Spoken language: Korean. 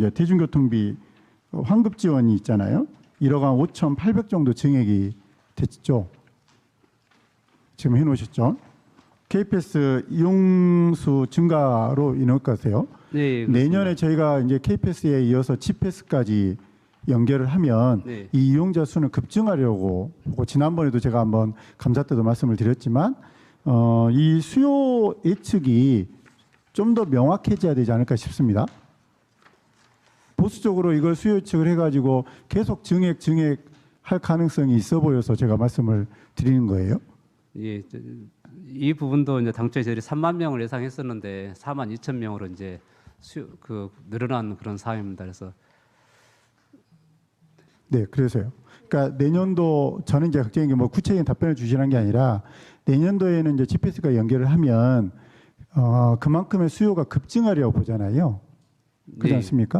이제 대중교통비 어, 환급 지원이 있잖아요. 1억 한 5,800 정도 증액이 됐죠. 지금 해놓으셨죠. KPS 이용수 증가로 것이요. 네, 그렇습니다. 내년에 저희가 이제 KPS에 이어서 GPS까지 연결을 하면 네. 이 이용자 수는 급증하려고 보고 지난번에도 제가 한번 감사 때도 말씀을 드렸지만 어, 이 수요 예측이 좀 더 명확해져야 되지 않을까 싶습니다. 보수적으로 이걸 수요 예측을 해가지고 계속 증액 증액 할 가능성이 있어 보여서 제가 말씀을 드리는 거예요. 예, 저- 이 부분도 이제 당초에 저희 3만 명을 예상했었는데 4만 2천 명으로 이제 수, 그 늘어난 그런 상황입니다. 그래서 네, 그래서요. 그러니까 내년도 저는 이제 걱정인 게 뭐 구체적인 답변을 주시는 게 아니라 내년도에는 이제 GPS가 연결을 하면 어, 그만큼의 수요가 급증하려고 보잖아요. 그렇지 네, 않습니까?